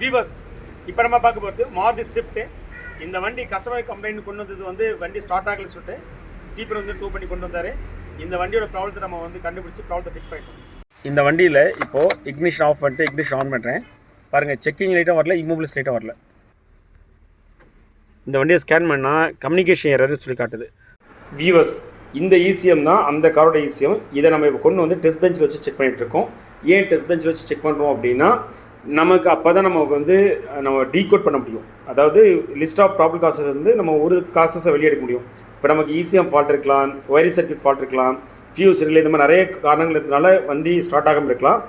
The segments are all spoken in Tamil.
வீவர்ஸ் இப்போ நம்ம பார்க்க போகிறது மாருதி ஸ்விஃப்ட் இந்த வண்டி கஸ்டமர் கம்ப்ளைண்ட் கொண்டு வந்தது வந்து வண்டி ஸ்டார்ட் ஆகல சொல்லிட்டு ஸ்டீப்பர் வந்து டூ பண்ணி கொண்டு வந்தார். இந்த வண்டியோட ப்ராப்ளத்தை நம்ம வந்து கண்டுபிடிச்சி ப்ராப்ளத்தை ஃபிக்ஸ் பண்ணிட்டோம். இந்த வண்டியில் இப்போது இக்னிஷன் ஆஃப் பண்ணிட்டு இக்னிஷன் ஆன் பண்ணுறேன் பாருங்கள் செக்கிங் லைட்டும் வரல இம்மோபிள்ஸ் லைட்டும் வரல. இந்த வண்டியை ஸ்கேன் பண்ணால் கம்யூனிகேஷன் எரர்னு சொல்லி காட்டுது. வியூவர்ஸ் இந்த இசிஎம் தான் அந்த காரோட இசிஎம் இதை நம்ம இப்போ கொண்டு வந்து டெஸ்ட் பெஞ்சில் வச்சு செக் பண்ணிட்டு இருக்கோம். ஏன் டெஸ்ட் பெஞ்சில் வச்சு செக் பண்ணுறோம் அப்படின்னா நமக்கு அப்போ தான் நமக்கு வந்து நம்ம டீகோட் பண்ண முடியும். அதாவது லிஸ்ட் ஆஃப் ப்ராப்ளம் காசஸ் வந்து நம்ம ஒரு காசஸை வெளியெடுக்க முடியும். இப்போ நமக்கு ஈஸியாக ஃபால்ட் இருக்கலாம் ஒயரிங் சர்க்கியூட் ஃபால்ட் இருக்கலாம் ஃபியூஸ் இல்லை இந்த மாதிரி நிறைய காரணங்கள் இருக்கிறனால வண்டி ஸ்டார்ட் ஆகாமல் இருக்கலாம்.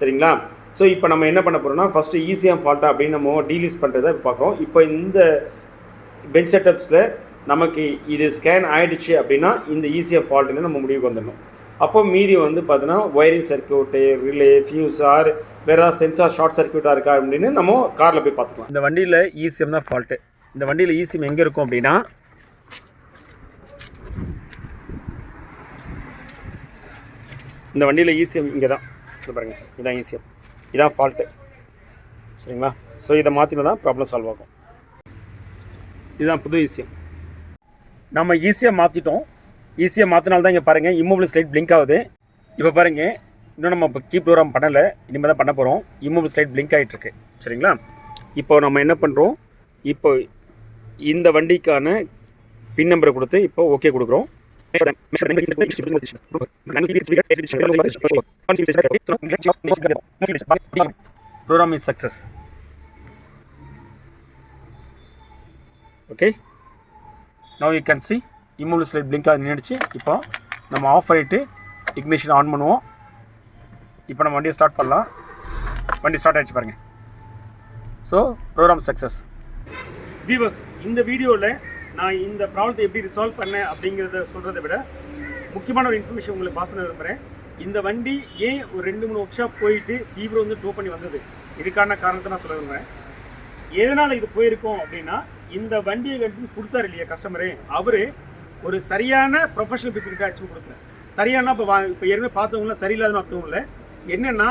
சரிங்களா? ஸோ இப்போ நம்ம என்ன பண்ண போகிறோம்னா ஃபஸ்ட்டு ஈஸியாக ஃபால்ட்டா அப்படின்னு நம்ம டீலிஸ் பண்ணுறதை பார்க்குறோம். இப்போ இந்த பெஞ்ச் செட்டப்ஸில் நமக்கு இது ஸ்கேன் ஆகிடுச்சு அப்படின்னா இந்த ஈஸியாக ஃபால்ட்டுன்னு நம்ம முடிவுக்கு வந்துடணும். அப்போ மீதி வந்து பார்த்தீங்கன்னா wiring circuit relay fuse or வேறு ஏதாவது சென்சார் ஷார்ட் சர்க்கியூட்டாக இருக்கா அப்படின்னு நம்ம காரில் போய் பார்த்துக்கலாம். இந்த வண்டியில் ஈசிஎம் தான் ஃபால்ட்டு இந்த வண்டியில் ஈசிஎம் எங்கே இருக்கும் அப்படின்னா இந்த வண்டியில் ஈசிஎம் இங்கே தான் இது பாருங்கள் இதான் இதுதான் இதான் ஃபால்ட்டு சரிங்களா? ஸோ இதை மாற்றினா தான் ப்ராப்ளம் சால்வ் ஆகும். இதுதான் புது ஈஸியம் நம்ம ஈஸியாக மாற்றிட்டோம் ஈஸியாக மாற்றினால தான் இங்கே பாருங்கள் இம்மோபிள் ஸ்லைட் பிளிங்க் ஆகுது. இப்போ பாருங்கள் இன்னும் நம்ம இப்போ கீப் ப்ரோக்ராம் பண்ணலை. இனிமேல் தான் பண்ண போகிறோம் இம்மோபிள் ஸ்லைட் பிளிங்க் ஆகிட்டுருக்கு சரிங்களா? இப்போ நம்ம என்ன பண்ணுறோம் இப்போ இந்த வண்டிக்கான பின் நம்பரை கொடுத்து இப்போ ஓகே கொடுக்குறோம். Program is success okay now you can see இம்மூல் ஸ்லைட் பிளிங்காக நின்றுச்சு இப்போ நம்ம ஆஃப் பண்ணிவிட்டு இக்னிஷன் ஆன் பண்ணுவோம். இப்போ நம்ம வண்டியை ஸ்டார்ட் பண்ணலாம். வண்டி ஸ்டார்ட் ஆகிடுச்சு பாருங்கள் ஸோ ப்ரோக்ராம் சக்ஸஸ் வீவர்ஸ் இந்த வீடியோவில் நான் இந்த ப்ராப்ளத்தை எப்படி ரிசால்வ் பண்ணேன் அப்படிங்கிறத சொல்கிறத விட முக்கியமான ஒரு இன்ஃபர்மேஷன் உங்களுக்கு பாஸ் பண்ண விரும்புகிறேன் இந்த வண்டி ஏன் ஒரு ரெண்டு மூணு ஒர்க் ஷாப் போயிட்டு ஸ்டீவர் வந்து டோ பண்ணி வந்தது? இதுக்கான காரணத்தை நான் சொல்ல விரும்புகிறேன் எதனால் இது போயிருக்கோம் அப்படின்னா இந்த வண்டியை கண்டு கொடுத்தாரு இல்லையா கஸ்டமரு அவர் ஒரு சரியான ப்ரொஃபஷனல் பீப்புளுக்கு ஆக்சுவல் கொடுக்கல சரியான இப்போ வா இப்போ ஏற்கனவே பார்த்தவங்களாம் சரியில்லாதன்னு அர்த்தம் இல்லை என்னென்னா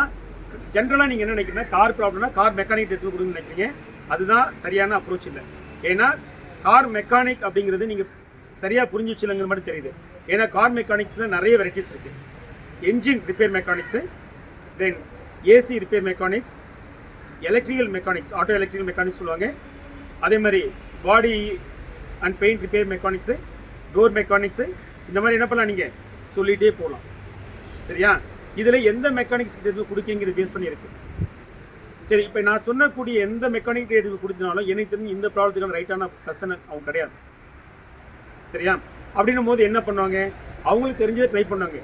ஜென்ரலாக நீங்கள் என்ன நினைக்கிறீங்கன்னா கார் ப்ராப்ளம்னா கார் மெக்கானிக் எடுத்து கொடுங்க நினைக்கிறீங்க. அதுதான் சரியான அப்ரோச் இல்லை. ஏன்னா கார் மெக்கானிக் அப்படிங்கிறது நீங்கள் சரியாக புரிஞ்சு வச்சுலங்கிற மாதிரி தெரியுது. ஏன்னா கார் மெக்கானிக்ஸில் நிறைய வெரைட்டிஸ் இருக்குது engine repair mechanics then AC repair mechanics electrical mechanics auto electrical mechanics சொல்லுவாங்க. அதே மாதிரி body and paint repair mechanics door mechanics இந்த மாதிரி என்ன பண்ணலாம் நீங்கள் சொல்லிகிட்டே போகலாம் சரியா? இதில் எந்த மெக்கானிக்ஸ் கிட்ட எதுவும் கொடுக்கிங்கிறது பேஸ் பண்ணியிருக்கு. சரி இப்போ நான் சொன்னக்கூடிய எந்த மெக்கானிக் எடுத்து கொடுத்தனாலும் எனக்கு தெரிஞ்சு இந்த ப்ராப்ளத்துக்கான ரைட்டான பர்சன் அவங்க கிடையாது. சரியா? அப்படின்னும் போது என்ன பண்ணுவாங்க? அவங்களுக்கு தெரிஞ்சதை ட்ரை பண்ணுவாங்க.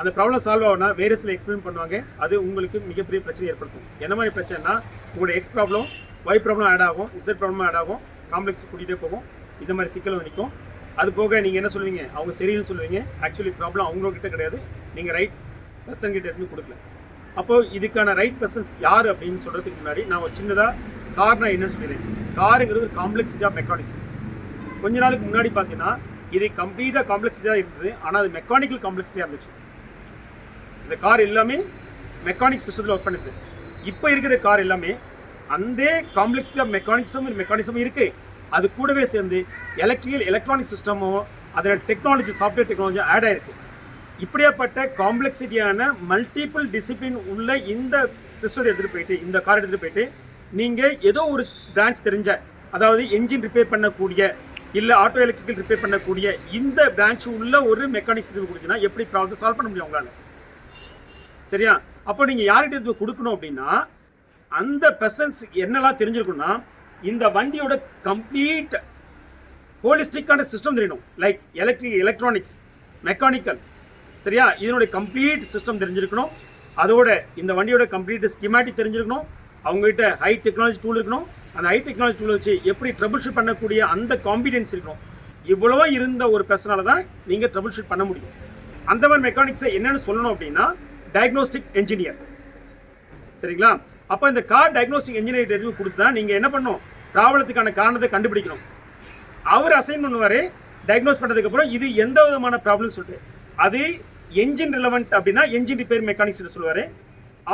அந்த ப்ராப்ளம் சால்வ் ஆகுனா வேறு சில எக்ஸ்பிளைன் பண்ணுவாங்க. அது உங்களுக்கு மிகப்பெரிய பிரச்சனை ஏற்படுத்தும். என்ன மாதிரி பிரச்சனைனா உங்களோட X problem Y problem add ஆகும் இசட் ப்ராப்ளம் ஆட் ஆகும் காம்ப்ளெக்ஸ் கூட்டிகிட்டே போகும். இந்த மாதிரி சிக்கல் வந்து நிற்கும். அது போக நீங்கள் என்ன சொல்லுவீங்க? அவங்க சரின்னு சொல்லுவீங்க. ஆக்சுவலி ப்ராப்ளம் அவங்கக்கிட்ட கிடையாது. நீங்கள் ரைட் பர்சன் கிட்ட இருந்து கொடுக்கல. அப்போது இதுக்கான ரைட் பர்சன்ஸ் யார் அப்படின்னு சொல்கிறதுக்கு முன்னாடி நான் ஒரு சின்னதாக கார்னா என்னன்னு சொல்லிடுறேன். காருங்கிறது ஒரு காம்ப்ளெக்ஸிட்டி ஆஃப் மெக்கானிசம் கொஞ்ச நாளுக்கு முன்னாடி பார்த்தீங்கன்னா இது கம்ப்ளீட்டாக காம்ப்ளெக்ஸிட்டியாக இருந்தது. ஆனால் அது மெக்கானிக்கல் காம்ப்ளெக்ஸிட்டியாக இருந்துச்சு. இந்த கார் எல்லாமே மெக்கானிக் சிஸ்டத்தில் ஒர்க் பண்ணுது. இப்போ இருக்கிற கார் எல்லாமே அந்த காம்ப்ளெக்ஸிட்டி ஆஃப் மெக்கானிக்ஸும் மெக்கானிசம் இருக்குது அது கூடவே சேர்ந்து எலக்ட்ரிக்கல் எலக்ட்ரானிக் சிஸ்டமும் அதோட டெக்னாலஜி சாஃப்ட்வேர் டெக்னாலஜி ஆட் ஆயிருக்கு. இப்படியாப்பட்ட காம்ப்ளெக்சிட்டியான மல்டிபிள் டிசிப்ளின் உள்ள இந்த சிஸ்டத்தை எடுத்துகிட்டு போயிட்டு இந்த கார் எடுத்துகிட்டு போயிட்டு நீங்கள் ஏதோ ஒரு பிரான்ச் தெரிஞ்ச அதாவது என்ஜின் ரிப்பேர் பண்ணக்கூடிய இல்லை ஆட்டோ எலக்ட்ரிக்கல் ரிப்பேர் பண்ணக்கூடிய இந்த பிரான்ச் உள்ள ஒரு மெக்கானிக்ஸ் கொடுத்தீங்கன்னா எப்படி ப்ராப்ளம் சால்வ் பண்ண முடியும் உங்களால்? சரியா? அப்போ நீங்கள் யார்கிட்ட கொடுக்கணும் அப்படின்னா அந்த பெர்சன்ஸ் என்னெல்லாம் தெரிஞ்சிருக்குன்னா இந்த வண்டியோட கம்ப்ளீட் ஹோலிஸ்டிக்கான சிஸ்டம் தெரியணும் லைக் எலக்ட்ரிக் எலக்ட்ரானிக்ஸ் மெக்கானிக்கல் சரியா? இதனுடைய கம்ப்ளீட் சிஸ்டம் தெரிஞ்சிருக்கணும். அதோட இந்த வண்டியோட கம்ப்ளீட் ஸ்கிமேட்டிக் தெரிஞ்சிருக்கணும். அவங்ககிட்ட ஹை டெக்னாலஜி டூல் இருக்கணும். அந்த ஹை டெக்னாலஜி டூல் வச்சு எப்படி ட்ரபிள் ஷூட் பண்ணக்கூடிய அந்த காம்பிடன்ஸ் இருக்கணும். இவ்வளவோ இருந்த ஒரு பர்சனால தான் நீங்கள் ட்ரபிள் ஷூட் பண்ண முடியும். அந்த மாதிரி மெக்கானிக்ஸை என்னென்னு சொல்லணும் அப்படின்னா டயக்னோஸ்டிக் என்ஜினியர் சரிங்களா? அப்போ இந்த கார் டயக்னோஸ்டிக் இன்ஜினியர் எதுவும் கொடுத்தா நீங்கள் என்ன பண்ணணும்? ப்ராப்ளத்துக்கான காரணத்தை கண்டுபிடிக்கணும். அவர் அசைன் பண்ணுவார் டயக்னோஸ் பண்ணதுக்கப்புறம் இது எந்த விதமான ப்ராப்ளம்னு சொல்லிட்டு. அது என்ஜின் ரிலவெண்ட் அப்படின்னா என்ஜின் ரிப்பேர் மெக்கானிக்ஸ் சொல்லுவார்.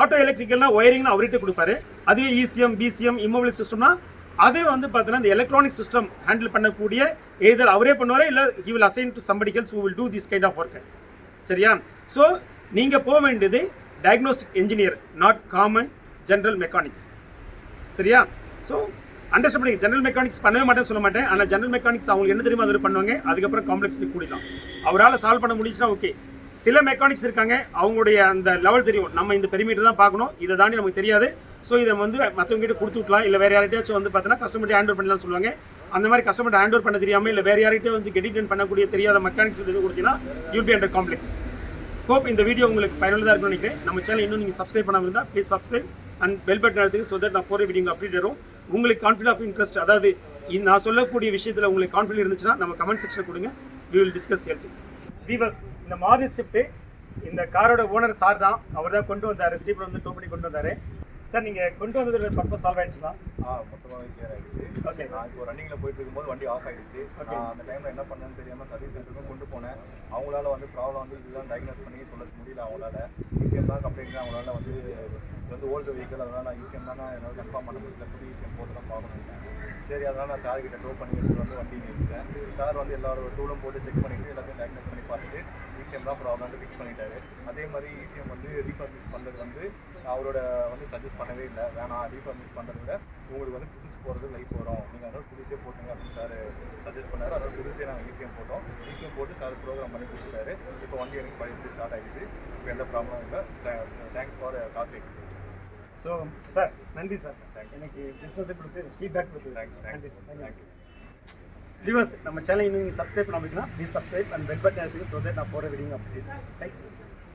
ஆட்டோ எலக்ட்ரிக்கல்னா ஒயரிங்னா அவர்கிட்ட கொடுப்பாரு. அதுவே இசிஎம் பிசிஎம் இம்மோபிள் சிஸ்டம்னா அதே வந்து பார்த்தீங்கன்னா இந்த எலக்ட்ரானிக் சிஸ்டம் ஹேண்டில் பண்ணக்கூடிய எய்தர் அவரே பண்ணுவாரே இல்லை he will assign to somebody else who will do this kind of work சரியா? ஸோ நீங்கள் போக வேண்டியது diagnostic engineer not common general mechanics சரியா? ஸோ அண்டர்ஸ்டாண்ட் பண்ணி ஜென்ரல் மெக்கானிக்ஸ் பண்ணவே மாட்டேன்னு சொல்ல மாட்டேன். ஆனால் ஜென்ரல் மெக்கானிக்ஸ் அவங்களுக்கு என்ன தெரியுமா அது பண்ணுவாங்க? அதுக்கப்புறம் காம்ப்ளெக்ஸ்லி கூடிதான். அவரால் சால்வ் பண்ண முடிஞ்சுன்னா ஓகே சில மெக்கானிக்ஸ் இருக்காங்க. அவங்களுடைய அந்த லெவல் தெரியும். நம்ம இந்த பெருமீட்டர் தான் பார்க்கணும். இதை தாண்டி நமக்கு தெரியாது. ஸோ இதை வந்து மற்றவங்க கிட்ட கொடுத்து விட்லாம் இல்லை வேறு யார்கிட்டயாச்சும் வந்து பார்த்தீங்கன்னா கஸ்டமர் ஹேண்ட் ஓவர் பண்ணலாம்னு சொல்லுவாங்க. அந்த மாதிரி கஸ்டமர் ஹேண்ட் ஓவர் பண்ண தெரியாமல் இல்லை வேறு யார்கிட்டயும் வந்து கெடிட்டன் பண்ணக்கூடிய தெரியாத மெக்கானிக்ஸ் இது கொடுத்தீங்கன்னா you be under complex hope இந்த வீடியோ உங்களுக்கு பயனுள்ளதாக இருக்கும்னு நினைக்கிறேன். நம்ம சேனல் இன்னும் நீங்கள் சப்ஸ்கிரைப் பண்ணாமல் இருந்தால் please subscribe and bell button அழுத்துக்கு so that நான் போகிற வீடியோ அப்டேட் வரும். உங்களுக்கு கான்ஃபிடன்ட் ஆஃப் இன்ட்ரெஸ்ட் அதாவது நான் சொல்லக்கூடிய விஷயத்தில் உங்களுக்கு கான்ஃபிடன்ட் இருந்துச்சுன்னா நம்ம கமெண்ட் செக்ஷன் கொடுங்க. We will discuss health viewers இந்த மாதிரி ஷிஃப்ட்டு இந்த காரோட ஓனர் சார் தான் அவர் தான் கொண்டு வந்தார் ஸ்டீப்பர் வந்து டோ பண்ணி கொண்டு வந்தார். சார் நீங்கள் கொண்டு வந்ததோட பர்பஸ் சால்வ் ஆயிடுச்சுங்களா? ஆ மொத்தமாகவே கிளியர் ஆயிடுச்சு. ஓகே. நான் இப்போ ரன்னிங்கில் போயிட்டு இருக்கும்போது வண்டி ஆஃப் ஆயிடுச்சு. நான் அந்த டைமில் என்ன பண்ணேன்னு தெரியாமல் சர்வீஸ் சென்டருக்கும் கொண்டு போனேன். அவங்களால வந்து ப்ராப்ளம் வந்து இதுதான் டயக்னோஸ் பண்ணி சொல்ல முடியல அவங்களால. ஈஸியம் தான் கம்ப்ளைண்ட் அவங்களால வந்து இது வந்து ஓல்டு வெஹிக்கல் அதனால் நான் ஈஸியம் தான் நான் என்னால் கன்ஃபார்ம் பண்ண முடியல. புது ஈஸியம் போட்டு தான் பார்க்கணும். சரி அதனால் நான் சார் கிட்ட டோ பண்ணி எடுத்துட்டு வந்து வண்டி நிறுத்திட்டேன் சார் வந்து எல்லாரோட டூலும் போட்டு செக் பண்ணிட்டு எல்லாத்தையும் டயக்னோஸ் பண்ணி பார்த்துட்டு இசிஎம் தான் ப்ராப்ளம் ஃபிக்ஸ் பண்ணிட்டாரு. அதே மாதிரி இசிஎம் வந்து ரீஃபர்மிஷ் பண்ணுறது வந்து அவரோட வந்து சஜஸ்ட் பண்ணவே இல்லை. வேணாம் ரீஃபர்மிஷ் பண்ணுறத விட உங்களுக்கு வந்து புதுசு போகிறது லைஃப் வரும். நீங்கள் அதனால் புதுசே போட்டுங்க அப்படின்னு சார் சஜஸ்ட் பண்ணார். அதனால் புதுசே நாங்கள் ஈஸியம் போட்டோம். ஈஸியம் போட்டு சார் ப்ரோக்ராம் பண்ணி கொடுத்துட்டாரு. இப்போ வண்டி எனக்கு படிச்சு ஸ்டார்ட் ஆகிடுச்சு இப்போ எந்த ப்ராப்ளமும் இல்லை. Thanks for Karthik so sir நன்றி சார் எனக்கு பிஸ்னஸை கொடுத்து ஃபீட்பேக் கொடுத்து நன்றி சார் தேங்க்யூ வியூவர்ஸ் நம்ம சேனல் இன்னும் நீங்கள் சப்ஸ்கிரைப் பண்ணாமல் please subscribe and bell button இருக்குது ஸோ தட் நான் போகிற வீடியோ அப்டேட் தேங்க்ஸ்